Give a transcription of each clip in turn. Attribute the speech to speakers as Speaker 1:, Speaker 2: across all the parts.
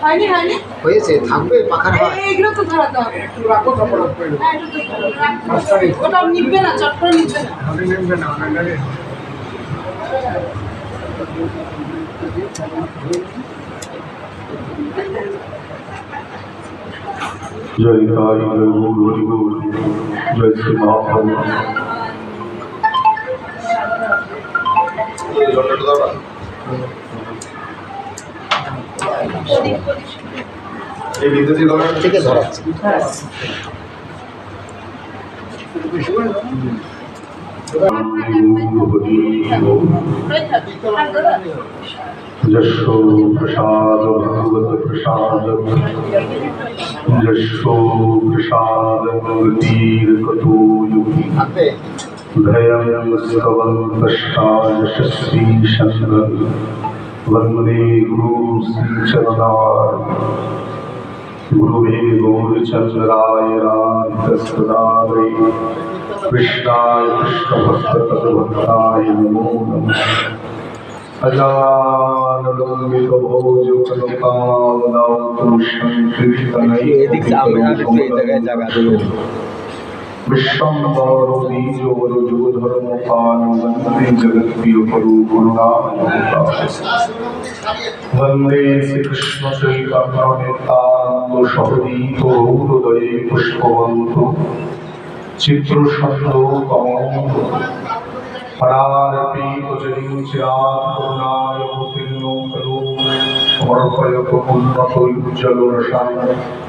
Speaker 1: হয়নি হয়নি?
Speaker 2: হয়েছে থাকবে পাখার হয়
Speaker 1: এই- এইগুলো তো ধরাতে হবে
Speaker 3: একটু রাখো তারপর।
Speaker 1: হ্যাঁ, তো ওটা নিবে না চট করে নিবে না।
Speaker 3: না
Speaker 4: জয় তাই জয় গুরু হরি গুরু জয় শ্রী মহাপ্রভু
Speaker 5: এই বিদ্যুৎ
Speaker 2: থেকে ধরাচ্ছে
Speaker 4: যশো প্রসাদ ভগবত প্রসাদ वंदे गुरु श्री चरणार। गुरुवे गौरचंद्राय रामकृष्णाय, कृष्णाय कृष्णभक्ततत्भक्ताय नमो नमः। अजानलम्बितभोजपदकां नाम
Speaker 2: कृष्णं कृष्णनये दिक्साम्यादित्वे जगह जगह জায়গা দেবে
Speaker 4: विश्वम्भरो बीजोर जुगधर्म पान वन्दे जगत्प्रिय गुरु वन्दे श्रीकृष्ण चैतन्य नित्यानन्द सहदीप हृदये पुष्पवन्त चित्रसन्द कमन्त परारपीतजलिं चिरात् करुणाय मुतिर्नो खलु समर्पयत उन्नतोज्ज्वलरसान् সর্বপ্রিয়ম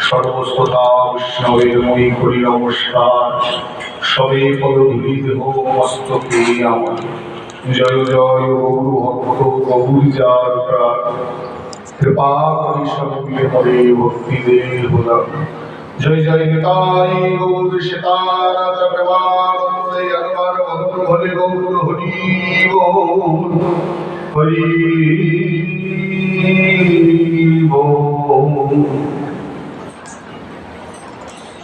Speaker 4: সর্বস্ততা বৈষ্ণবের মই করি নমস্কার সবে পদ ধুলি মস্তকে আমার জয় জয় গৌর ভক্ত গৌর যার কৃপা করি সবে হরে ভক্তি দে হলাম জয় জয় নিতাই গৌর সীতানাথ প্রেমানন্দে ভক্ত হরে গৌর হরি বল হরি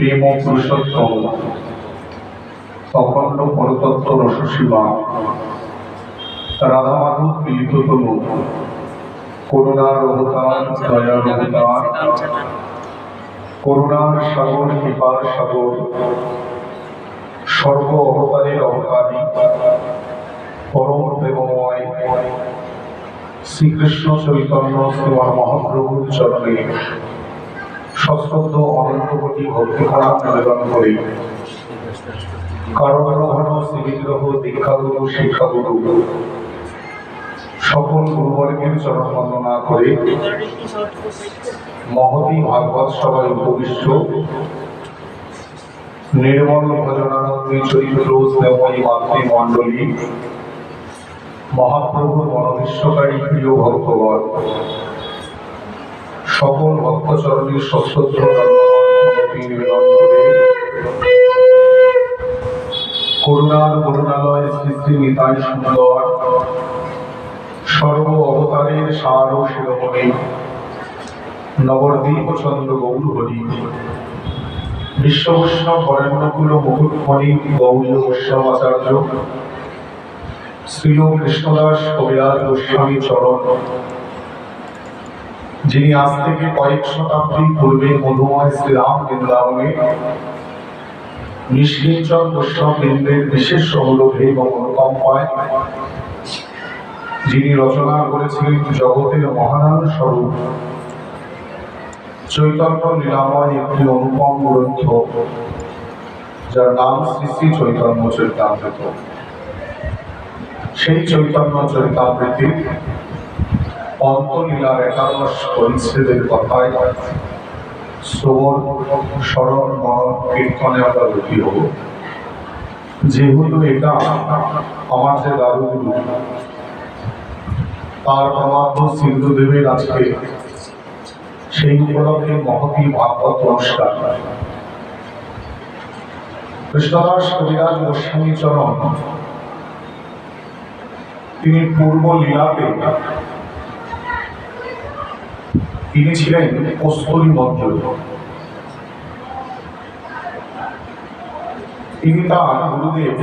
Speaker 4: প্রেম পুরুষোত্তম অখণ্ড পরতত্ত্ব রসসীমা রাধা মাধব মিলিততম করুণার অবতার দয়ার অবতার, করুণার সাগর কৃপার সাগর সর্ব অবতারের অবতারী পরম প্রেমময় শ্রীকৃষ্ণ চৈতন্য শ্রীমান মহাপ্রভুর চরণে। সশ্রদ্ধ করি কারণ সকল গুরুবর্গের করে মহতি ভাগবত সভায় উপবিষ্ট। নির্মল ভজনানন্দী চরিত্র স্নেহময়ী মাতৃমণ্ডলী, মহাপ্রভুর মনোবিশ্বকারী প্রিয় ভক্তগণ। সকল ভক্তচরণের সশ্রদ্ধ করুণার করুণালয় শ্রী নিতাই সুন্দর। সর্ব অবতারের সার ও শিরোমণি, নবদ্বীপ চন্দ্র গৌর হরি বিশ্বভূষণ বরেণ্যকুল মুকুটমণি গৌরী গোস্বামাচার্য শ্রীল কৃষ্ণদাস কবিরাজ গোস্বামী চরণ যিনি আজ থেকে কয়েক শতাব্দী পূর্বে মধুময় শ্রীরাম বৃন্দাবনে নিষ্কিঞ্চন বৈষ্ণববৃন্দের বিশেষ অনুরোধে এবং অনুকম্পায় যিনি রচনা করেছিলেন জগতের মহানান স্বরূপ, চৈতন্য লীলাময় একটি অনুপম গ্রন্থ, যার নাম শ্রী শ্রী চৈতন্য চরিতামৃত। সেই চৈতন্য চরিতামৃতির অন্তলীলার একাদশ পরিচ্ছেদের কথায় শ্রবণ, স্মরণ, মনন, কীর্তনে আমরা হব। যেহেতু এটা আমার যে তার সিন্ধুদেবের আজকে সেই উপলক্ষে মহতি ভাগবত অনুষ্ঠান। কৃষ্ণদাস কবিরাজ গোস্বামী চরণ তিনি পূর্ব লীলাতে তিনি ছিলেন কস্তুরী মন্ত্র তিনি তার গুরুদেব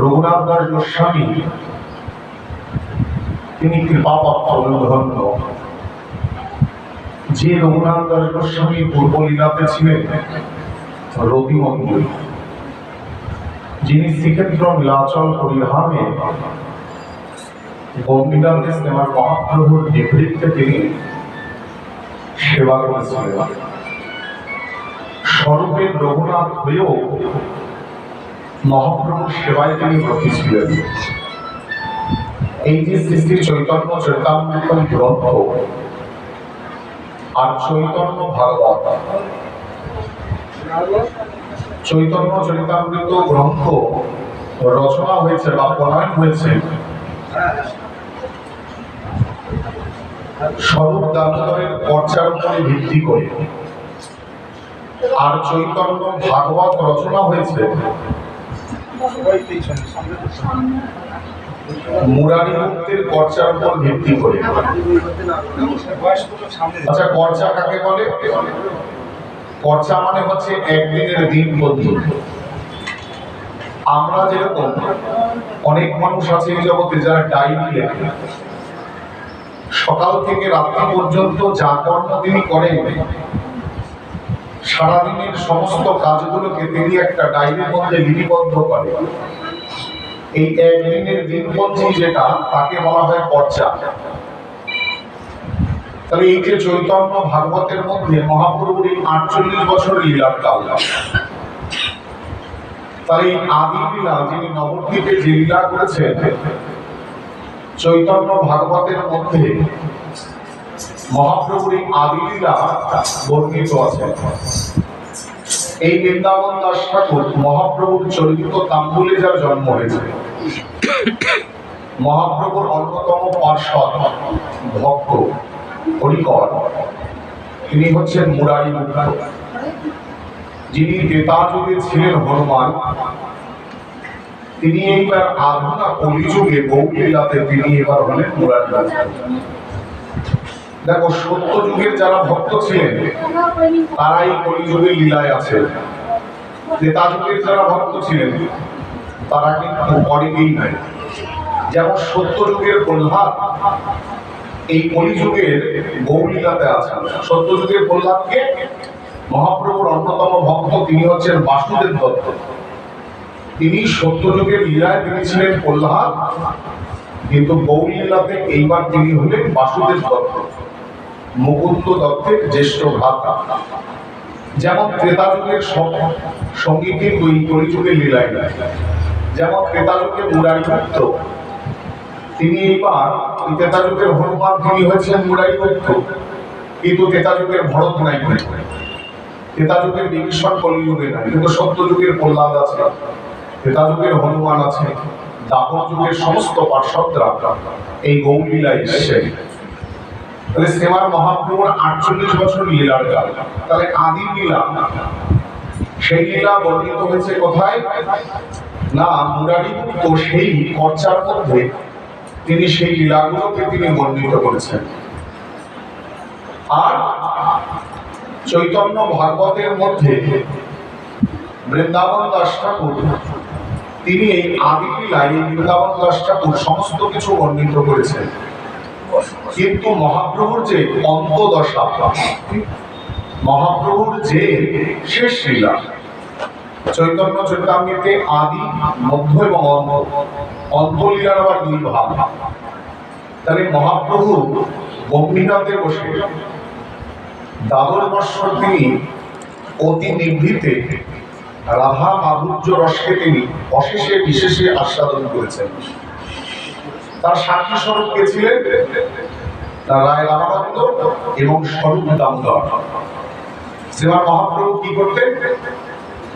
Speaker 4: রঘুনাথ দাস গোস্বামী। তিনি কৃপাপাত্র ধন্য যে রঘুনাথ দাস গোস্বামী পূর্ব লীলাতে ছিলেন, রবি মন্দির যিনি শ্রীক্ষেত্র নীলাচল পরিধানে গম্ভীরাতে সিনেমার মহাপ্রভুর নেতৃত্বে তিনি সেবা করেছিলেন স্বরূপের রঘুনাথ হয়েও মহাপ্রভুর সেবায় তিনি ব্রতী ছিলেন এই যে সৃষ্টির চৈতন্য চৈতামৃত গ্রন্থ আর চৈতন্য ভাগবত। চৈতন্য চরিতামৃত গ্রন্থ রচনা হয়েছে বা প্রণয়ন হয়েছে। স্বরূপ দামোদরের উপরে ভিত্তি করে। আর চৈতন্য ভাগবত রচনা হয়েছে। আচ্ছা মানে হচ্ছে একদিনের দিন আমরা যেরকম, অনেক মানুষ আছে এই জগতে যারা ডায়েরি লেখে। সকাল থেকে রাত্রি পর্যন্ত যা কর্ম তিনি করেন, সারাদিনের সমস্ত কাজগুলোকে তিনি একটা ডায়েরির মধ্যে লিপিবদ্ধ করেন এই একদিনের দিনপঞ্জি যেটা, তাকে বলা হয় পর্চা। তাহলে এই যে চৈতন্য ভাগবতের মধ্যে মহাপ্রভুর এই আটচল্লিশ বছর লীলার কাল তাই এই আদি লীলা যিনি নবদ্বীপে যে লীলা করেছেন চৈতন্য ভাগবতের মধ্যে মহাপ্রভুর এই আদি লীলা বর্ণিত আছে এই বৃন্দাবন দাস ঠাকুর মহাপ্রভুর চরিত্র তাম্বুলে যার জন্ম হয়েছে, মহাপ্রভুর অন্যতম পার্শ্বদ ভক্ত হরিকর। তিনি হচ্ছেন মুরারি মুক্ত। যিনি বেতা যুগে ছিলেন হনুমান তিনি এইবার আধুনা কলিযুগে গৌলীলাতে তিনি এবার হলেন মুরারি দেখো, সত্য যুগের যারা ভক্ত ছিলেন, তারাই কলিযুগের লীলায় আছে। ত্রেতা যুগের যারা ভক্ত ছিলেন, তারা কিন্তু অনেকেই নাই। যেমন সত্য যুগের প্রহ্লাদ, এই কলিযুগের গৌলীলাতে আছেন। সত্য যুগের প্রহ্লাদকে মহাপ্রভুর অন্যতম ভক্ত তিনি হচ্ছেন বাসুদেব দত্ত। তিনি সত্য যুগের লীলায় তিনি ছিলেন প্রহ্লাদ কিন্তু গৌরীলাতে এইবার তিনি হলেন বাসুদেব দত্ত, মুকুন্দ দত্তের জ্যেষ্ঠ ভ্রাতা। যেমন ত্রেতা যুগের সং- সঙ্গীকে দুই কলিযুগের লীলায় যেমন ত্রেতা যুগে মুরারি পুত্র তিনি এইবার ওই ত্রেতা যুগের হনুমান, তিনি হয়েছেন মুরারি পুত্র কিন্তু ত্রেতা যুগের ভরত নাই ত্রেতা যুগের বিভীষণ কলিযুগে নাই কিন্তু সত্য যুগের প্রহ্লাদ আছে। ত্রেতা যুগের হনুমান আছে, দাপর যুগের সমস্ত পার্শ্বদরা এই গৌলীলায় এসেছে তাহলে শ্রীমান মহাপ্রভুর আটচল্লিশ বছর লীলার কাল তাহলে আদি লীলা, সেই লীলা বর্ণিত হয়েছে কোথায়? না, মুরারি তো সেই কর্চার মধ্যে তিনি সেই লীলাগুলোকে তিনি বর্ণিত করেছেন। আর চৈতন্য ভাগবতের মধ্যে বৃন্দাবন দাস ঠাকুর তিনি এই আদি এই বৃন্দাবন দাস ঠাকুর সমস্ত কিছু বর্ণিত করেছেন। কিন্তু মহাপ্রভুর যে অন্তদশা, মহাপ্রভুর যে শেষ লীলা, চৈতন্য চৈতামৃতে আদি, মধ্য এবং অন্ত অন্তলীলার আবার দুই ভাগ। তাহলে মহাপ্রভু গম্ভীরাতে বসে, দ্বাদশ বৎসর তিনি অতি নিভৃতে রাধা মাধুর্য রসকে তিনি অশেষে, বিশেষে আস্বাদন করেছেন। তার সাক্ষী স্বরূপ কে ছিলেন? তার রায় রামানন্দ এবং স্বরূপ দামোদর। শ্রীমান মহাপ্রভু কি করতেন?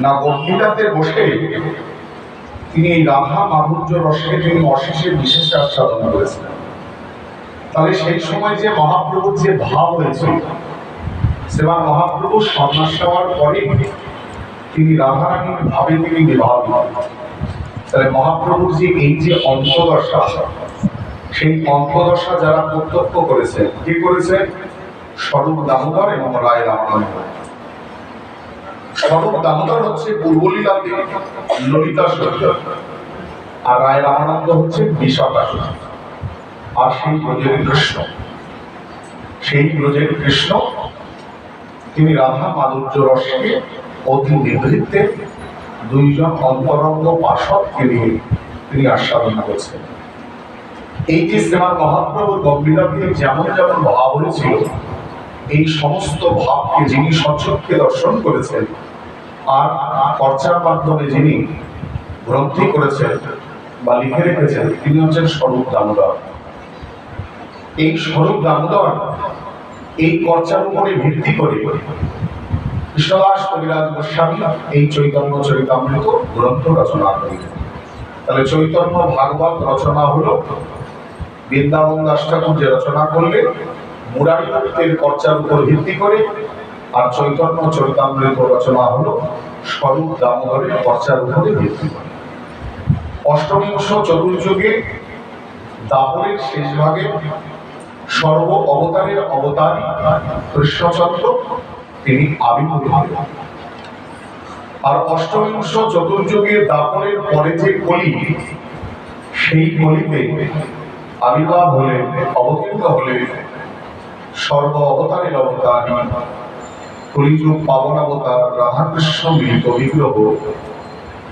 Speaker 4: না গম্ভীরাতে বসে তিনি এই রাধা মাধুর্য রসকে তিনি অশেষে, বিশেষে আস্বাদন করেছিলেন তাহলে সেই সময় যে মহাপ্রভুর যে ভাব হয়েছিল শ্রীমান মহাপ্রভু সন্ন্যাস হওয়ার পরে তিনি রাধারানীর ভাবে তিনি বিবাহ তাহলে মহাপ্রভুর যে এই যে অন্তদশা, সেই অন্তদশা যারা প্রত্যক্ষ করেছে, কি করেছে? স্বরূপ দামোদর এবং রায় রামানন্দ। স্বরূপ দামোদর হচ্ছে পূর্বলীলাতে ললিতা সত্য আর রায় রামানন্দ হচ্ছে বিশাখা আর সেই ব্রজের কৃষ্ণ। সেই ব্রজের কৃষ্ণ, তিনি রাধা মাধুর্য রসকে অতি নিভৃত্তে দুইজন অন্তরঙ্গ পাশককে নিয়ে তিনি আস্বাদন করছেন। এই যে শ্রীমান মহাপ্রভুর গম্ভীরাকে যেমন যেমন ভাব হয়েছিল এই সমস্ত ভাবকে যিনি সচক্ষে দর্শন করেছেন, আর চর্চার মাধ্যমে যিনি গ্রন্থি করেছেন বা লিখে রেখেছেন, তিনি হচ্ছেন স্বরূপ দামোদর। এই স্বরূপ দামোদর এই চর্চার উপরে ভিত্তি করে কৃষ্ণদাস কবিরাজ গোস্বামী এই চৈতন্য চরিতামৃত গ্রন্থ রচনা করেন তাহলে চৈতন্য ভাগবত রচনা হলো, বৃন্দাবন দাস ঠাকুর যে রচনা করলেন, মুরারি ভক্তের চর্চার উপর ভিত্তি করে, আর চৈতন্য চরিতামৃত রচনা হলো স্বরূপ দামোদরের চর্চার উপরে ভিত্তি করে। অষ্টবিংশ চতুর্যুগে দাপরের শেষ ভাগে সর্ব অবতারের অবতারী কৃষ্ণচন্দ্র তিনি আবির্ভূত হলেন আর অষ্টবিংশ চতুর্যুগে দাপরের পরে যে কলি, সেই কলিতে আবির্ভাব হলেন অবতীর্ণ হলেন সর্ব অবতারের অবতারী কলিযুগ পাবন অবতার রাধাকৃষ্ণ মিলিত বিগ্রহ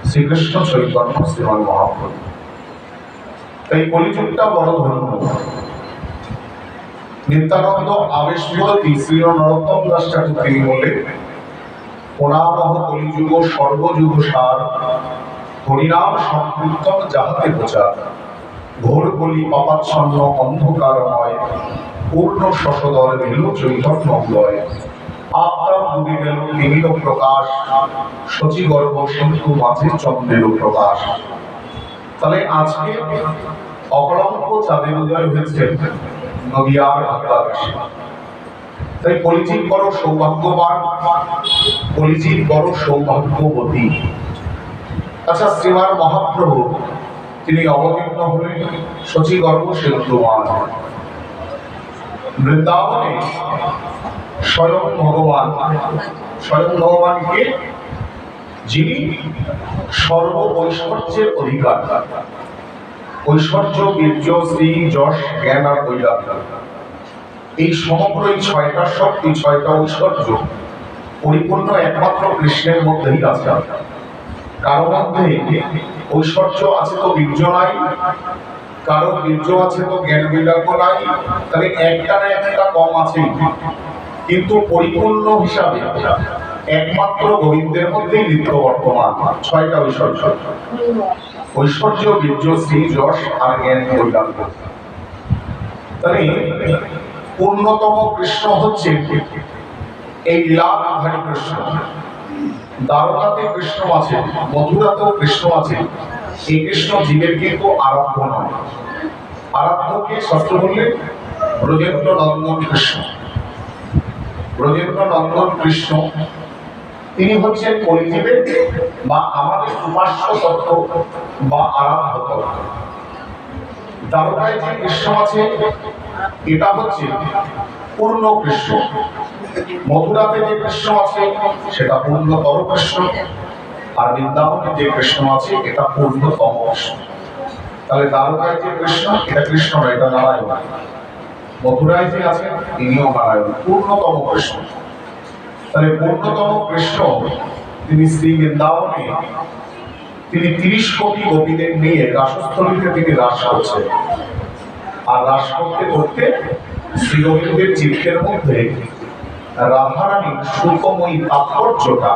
Speaker 4: শ্রীকৃষ্ণ চৈতন্য শ্রীমান মহাপ্রভু। তাই কলিযুগটা বড় ধর্ম নিত্যানন্দ আবেশমূলতি শ্রী নরোত্তম দাস তিনি বললেন কলিযুগ সর্বযুগ সার, হরিনাম সংকীর্তন যাহাতে প্রচার। ঘোর কলি পাপাচ্ছন্ন অন্ধকারময়, পূর্ণ শশদর দিল চৈতন্যময় আত্মার ডুবে গেল নিবিড় প্রকাশ সচি গর্ভ সিন্ধু মাঝে চন্দ্রের প্রকাশ। তাহলে আজকে অকলঙ্ক চাঁদের উদয় হয়েছে। নদিয়ার আকাশে। তাই পরিচিত বড় সৌভাগ্যবান পরিচিত বড় সৌভাগ্যবতী। আচ্ছা শ্রীমান মহাপ্রভু, তিনি অবতীর্ণ হলেন শচী গর্ভ সিন্ধুমান বৃন্দাবনে স্বয়ং ভগবান, স্বয়ং ভগবানকে যিনি সর্ব ঐশ্বর্যের অধিকার। ঐশ্বর্য বীর্য শ্রী যশ, জ্ঞান আর বৈরাগ্য। এই সমগ্র এই ছয়টা শক্তি, ছয়টা ঐশ্বর্য। পরিপূর্ণ একমাত্র কৃষ্ণের মধ্যেই আছে। কারও মধ্যে ঐশ্বর্য আছে তো বীর্য নাই, কারও বীর্য আছে তো জ্ঞান বৈরাগ্য নাই, তাহলে একটা না একটা কম আছেই। কিন্তু পরিপূর্ণ হিসাবে একমাত্র গোবিন্দের মধ্যেই নিত্য বর্তমান, ছয়টা ঐশ্বর্য। ঐশ্বর্য বীর্য শ্রী যশ আর জ্ঞান বৈরাগ্য তাহলে পূর্ণতম কৃষ্ণ হচ্ছে এই লীলাধারী কৃষ্ণ। দ্বারকাতে কৃষ্ণ আছে, মথুরাতেও কৃষ্ণ আছে। এই কৃষ্ণ জীবের কিন্তু আরাধ্য নয়। আরাধ্যকে শাস্ত্র বললে? ব্রজেন্দ্র নন্দন কৃষ্ণ। ব্রজেন্দ্র নন্দন কৃষ্ণ তিনি হচ্ছেন কলিজীবের বা আমাদের উপাস্য তত্ত্ব বা আরাধ্য তত্ত্ব দ্বারকায় যে কৃষ্ণ আছে এটা হচ্ছে পূর্ণ কৃষ্ণ। মথুরাতে যে কৃষ্ণ আছে, সেটা পূর্ণতর কৃষ্ণ। আর বৃন্দাবনে যে কৃষ্ণ আছে, এটা পূর্ণতম কৃষ্ণ। তাহলে দ্বারকায় যে কৃষ্ণ, এটা কৃষ্ণ এটা নারায়ণ। মথুরায় যে আছে তিনিও নারায়ণ। পূর্ণতম কৃষ্ণ। তাহলে পূর্ণতম কৃষ্ণ তিনি শ্রী বৃন্দাবনে তিনি তিরিশ কোটি গোপীদের নিয়ে রাসস্থলীতে তিনি রাস করছেন। আর রাস করতে করতে শ্রী গোবিন্দের চিত্তের মধ্যে রাধারানীর সুখময়ী তাৎপর্যটা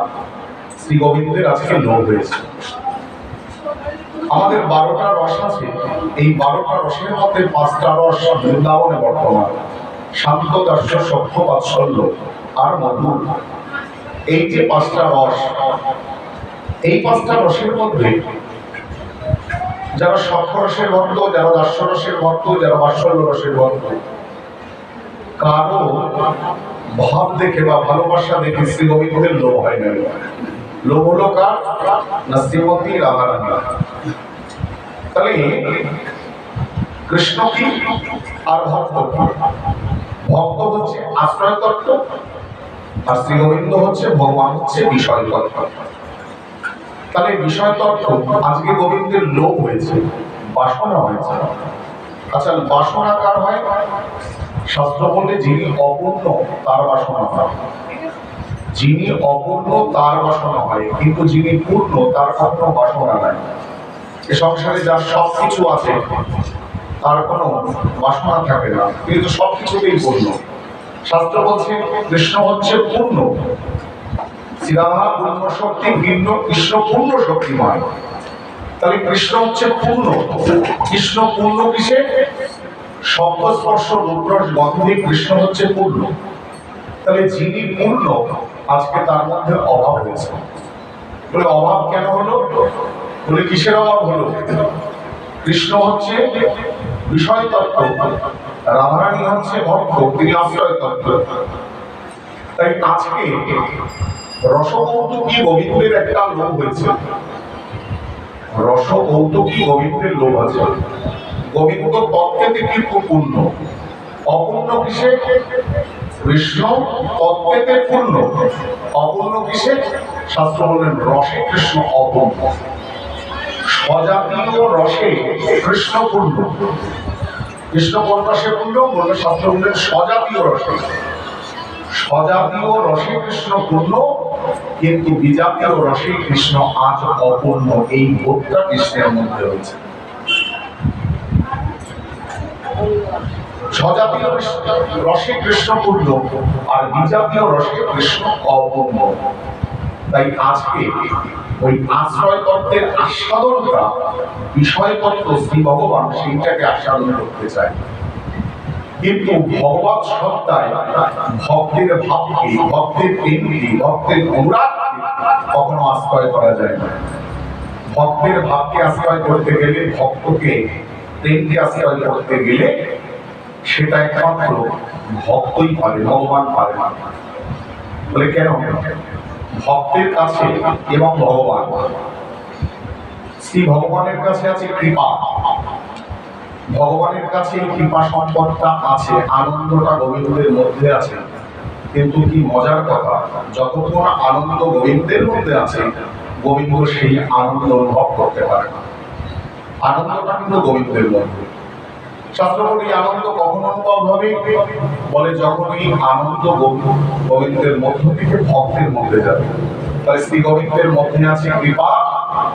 Speaker 4: শ্রী গোবিন্দের আজকে লোভ হয়েছে। আমাদের বারোটা রস আছে, এই বারোটা রসের মধ্যে পাঁচটা রস বৃন্দাবনে বর্তমান। শান্ত দাস্য সভ্য বাৎসল্য। আর মধুর এই যে পাঁচটা রস, এই পাঁচটা রসের মধ্যে যারা সক্ষ রসের ভক্ত, যারা দাস্য রসের ভক্ত, যারা বাৎসল্য রসের ভক্ত, কারও ভাব দেখে বা ভালোবাসা দেখে শ্রী গোবিন্দের লোভ হয় না। লোভ হলো কার? না শ্রীমতী রাধারানী তাহলে কৃষ্ণ কি? আর ভক্ত। ভক্ত হচ্ছে আশ্রয় তত্ত্ব আর শ্রী গোবিন্দ হচ্ছে ভগবান হচ্ছে বিষয় তত্ত্ব। তাহলে বিষয় তত্ত্ব, আজকে গোবিন্দের লোভ হয়েছে, বাসনা হয়েছে। আচ্ছা বাসনা কার হয়? শাস্ত্র বললে যিনি অপূর্ণ, তার বাসনা হয়। যিনি অপূর্ণ, তার বাসনা হয়, কিন্তু যিনি পূর্ণ, তার কখনো বাসনা নাই। এ সংসারে যার সব কিছু আছে, তার কোনো বাসনা থাকে না, কিন্তু সব কিছুতেই পূর্ণ। শাস্ত্র বলছে, কৃষ্ণ হচ্ছে পূর্ণ। পূর্ণ শক্তি, ভিন্ন কৃষ্ণ পূর্ণ শক্তিময়। তাহলে কৃষ্ণ হচ্ছে পূর্ণ। কৃষ্ণ পূর্ণ কিসে? শব্দ স্পর্শ রূপরস, গন্ধে কৃষ্ণ হচ্ছে পূর্ণ। তাহলে যিনি পূর্ণ, আজকে তার মধ্যে অভাব হয়েছে বলে অভাব কেন হলো? বলে কিসের অভাব হলো? কৃষ্ণ হচ্ছে বিষয় তত্ত্ব রাধারানী হচ্ছে ভক্ত তিনি আশ্রয় তত্ত্ব তাই আজকে রসকৌতুকী গোবিন্দের একটা লোভ হয়েছে। রসকৌতুকী গোবিন্দের লোভ আছে। গোবিন্দ তত্ত্বেতে কিন্তু পূর্ণ? অপূর্ণ কিসে? কৃষ্ণ তত্ত্বেতে পূর্ণ। অপূর্ণ কিসে? শাস্ত্র বললেন রসে কৃষ্ণ অপূর্ণ। স্বজাতীয় রসে কৃষ্ণ পূর্ণ কৃষ্ণ পূর্ণ শাস্ত্র স্বজাতীয় রসে। স্বজাতীয় রসে কৃষ্ণ পূর্ণ কিন্তু বিজাতীয় রসে কৃষ্ণ আজ অপূর্ণ। এই বোধটা কৃষ্ণের মধ্যে রয়েছে। স্বজাতীয় রসে কৃষ্ণ পূর্ণ আর বিজাতীয় রসে কৃষ্ণ অপূর্ণ। তাই আজকে ওই আশ্রয় তত্ত্বের আস্বাদনটা বিষয় তত্ত্ব শ্রী ভগবান সেইটাকে আস্বাদন করতে চায়। কিন্তু ভগবত সত্তায় ভক্তের ভাবকে, ভক্তের প্রেমকে, ভক্তের অনুরাগকে কখনো আশ্রয় করা যায় না। ভক্তের ভাবকে আশ্রয় করতে গেলে, ভক্তকে, প্রেমকে আশ্রয় করতে গেলে সেটা একমাত্র ভক্তই পারে, ভগবান পারে না। বলে কেন? ভক্তের কাছে এবং ভগবান। শ্রী ভগবানের কাছে আছে কৃপা। ভগবানের কাছে কৃপা সম্পদটা আছে, আনন্দটা গোবিন্দের মধ্যে আছে। কিন্তু কি মজার কথা, যতক্ষণ আনন্দ গোবিন্দের মধ্যে আছে, গোবিন্দ সেই আনন্দ অনুভব করতে পারে না। আনন্দটা কিন্তু গোবিন্দের মধ্যে। আনন্দ হবে? বলে গোবিন্দের থেকে ভক্তের মধ্যে যাবে। মধ্যে আছে কৃপা,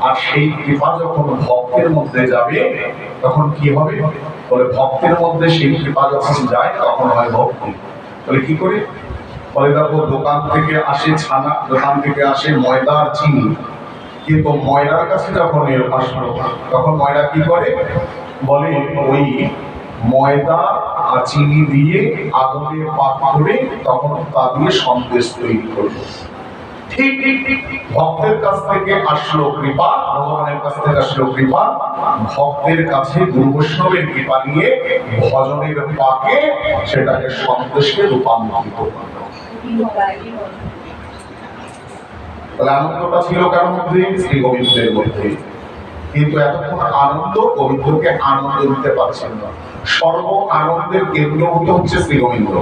Speaker 4: আর সেই কৃপা যখন ভক্তের মধ্যে যাবে, তখন কি হবে? বলে ভক্তের মধ্যে সেই কৃপা যখন যায়, তখন হয় ভক্তি। বলে কি করে? বলে দেখো, দোকান থেকে আসে ছানা, দোকান থেকে আসে ময়দা আর চিনি। কিন্তু ময়দার কাছে যখন এর আসলো তখন ময়দা কি করে? বলে, ওই ময়দা আর চিনি দিয়ে আগুনে পাক করে তখন তা দিয়ে সন্দেশ তৈরি করবে। ঠিক ভক্তের কাছ থেকে আসলো কৃপা, ভগবানের কাছ থেকে আসলো কৃপা। ভক্তের কাছে গুরু বৈষ্ণবের কৃপা নিয়ে ভজনের পাকে সেটাকে সন্দেশে রূপান্তরিত করল। তাহলে আনন্দটা ছিল কার মধ্যে শ্রী গোবিন্দের মধ্যে। কিন্তু এতক্ষণ আনন্দ গোবিন্দকে আনন্দ দিতে পারছেন না। সর্ব আনন্দের কেন্দ্রভূত হচ্ছে শ্রী গোবিন্দ।